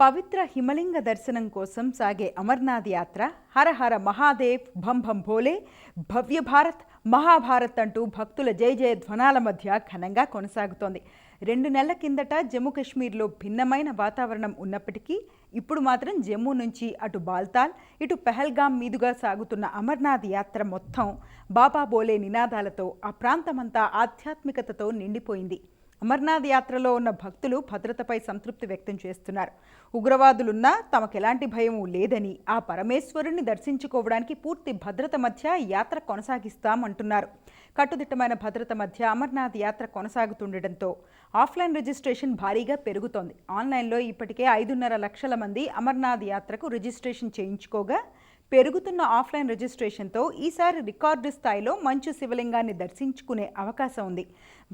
పవిత్ర హిమలింగ దర్శనం కోసం సాగే అమర్నాథ్ యాత్ర హర హర మహాదేవ్ భంభం భోలే భవ్య భారత్ మహాభారత్ అంటూ భక్తుల జయ జయ ధ్వనాల మధ్య ఘనంగా కొనసాగుతోంది. రెండు నెలల కిందట జమ్మూ కాశ్మీర్లో భిన్నమైన వాతావరణం ఉన్నప్పటికీ ఇప్పుడు మాత్రం జమ్మూ నుంచి అటు బాల్తాల్ ఇటు పెహల్గాం మీదుగా సాగుతున్న అమర్నాథ్ యాత్ర మొత్తం బాబా బోలే నినాదాలతో ఆ ప్రాంతమంతా ఆధ్యాత్మికతతో నిండిపోయింది. అమర్నాథ్ యాత్రలో ఉన్న భక్తులు భద్రతపై సంతృప్తి వ్యక్తం చేస్తున్నారు. ఉగ్రవాదులున్నా తమకెలాంటి భయం లేదని ఆ పరమేశ్వరుణ్ణి దర్శించుకోవడానికి పూర్తి భద్రత మధ్య యాత్ర కొనసాగిస్తామంటున్నారు. కట్టుదిట్టమైన భద్రత మధ్య అమర్నాథ్ యాత్ర కొనసాగుతుండటంతో ఆఫ్లైన్ రిజిస్ట్రేషన్ భారీగా పెరుగుతోంది. ఆన్లైన్లో ఇప్పటికే ఐదున్నర లక్షల మంది అమర్నాథ్ యాత్రకు రిజిస్ట్రేషన్ చేయించుకోగా పెరుగుతున్న ఆఫ్లైన్ రిజిస్ట్రేషన్తో ఈసారి రికార్డు స్థాయిలో మంచు శివలింగాన్ని దర్శించుకునే అవకాశం ఉంది.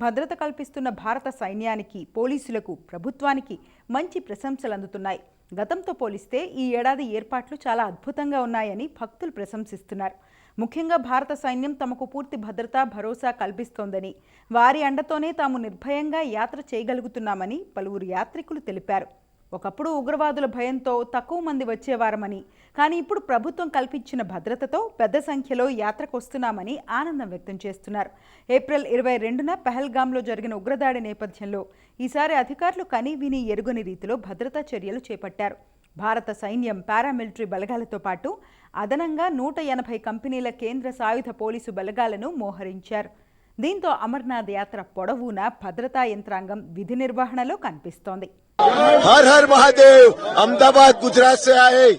భద్రత కల్పిస్తున్న భారత సైన్యానికి పోలీసులకు ప్రభుత్వానికి మంచి ప్రశంసలు అందుతున్నాయి. గతంతో పోలిస్తే ఈ ఏడాది ఏర్పాట్లు చాలా అద్భుతంగా ఉన్నాయని భక్తులు ప్రశంసిస్తున్నారు. ముఖ్యంగా భారత సైన్యం తమకు పూర్తి భద్రత భరోసా కల్పిస్తోందని వారి అండతోనే తాము నిర్భయంగా యాత్ర చేయగలుగుతున్నామని పలువురు యాత్రికులు తెలిపారు. ఒకప్పుడు ఉగ్రవాదుల భయంతో తక్కువ మంది వచ్చేవారమని కానీ ఇప్పుడు ప్రభుత్వం కల్పించిన భద్రతతో పెద్ద సంఖ్యలో యాత్రకు వస్తున్నామని ఆనందం వ్యక్తం చేస్తున్నారు. ఏప్రిల్ ఇరవై రెండున పెహల్గామ్లో జరిగిన ఉగ్రదాడి నేపథ్యంలో ఈసారి అధికారులు కనీవిని ఎరుగని రీతిలో భద్రతా చర్యలు చేపట్టారు. భారత సైన్యం పారామిలిటరీ బలగాలతో పాటు అదనంగా నూట ఎనభై కంపెనీల కేంద్ర సాయుధ పోలీసు బలగాలను మోహరించారు. దీంతో అమర్నాథ్ యాత్ర పొడవునా భద్రతా యంత్రాంగం విధి నిర్వహణలో కనిపిస్తోంది. हर हर महादेव, अहमदाबाद, गुजरात से आए।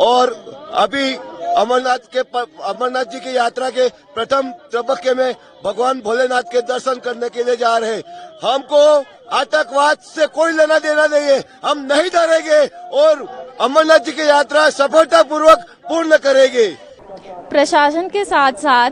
और अभी अमरनाथ के अमरनाथ जी की यात्रा के प्रथम तबक्के में भगवान भोलेनाथ के दर्शन करने के लिए जा रहे हमको आतंकवाद से कोई लेना देना नहीं है। हम नहीं डरेंगे और अमरनाथ जी की यात्रा सफलतापूर्वक पूर्ण करेंगे। प्रशासन के साथ साथ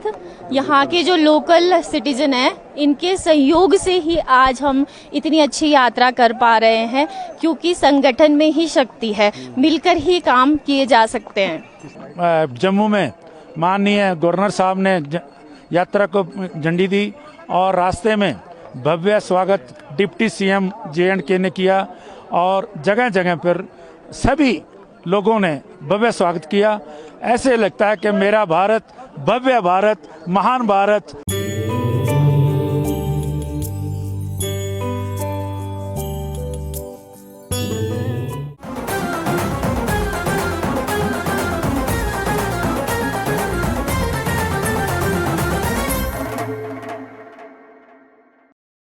यहाँ के जो लोकल सिटीजन हैं, इनके सहयोग से ही आज हम इतनी अच्छी यात्रा कर पा रहे हैं, क्योंकि संगठन में ही शक्ति है। मिलकर ही काम किए जा सकते हैं। जम्मू में माननीय गवर्नर साहब ने यात्रा को झंडी दी और रास्ते में भव्य स्वागत डिप्टी सीएम जे एंड के ने किया और जगह जगह पर सभी लोगों ने भव्य स्वागत किया। ऐसे लगता है कि मेरा भारत भव्य भारत महान भारत।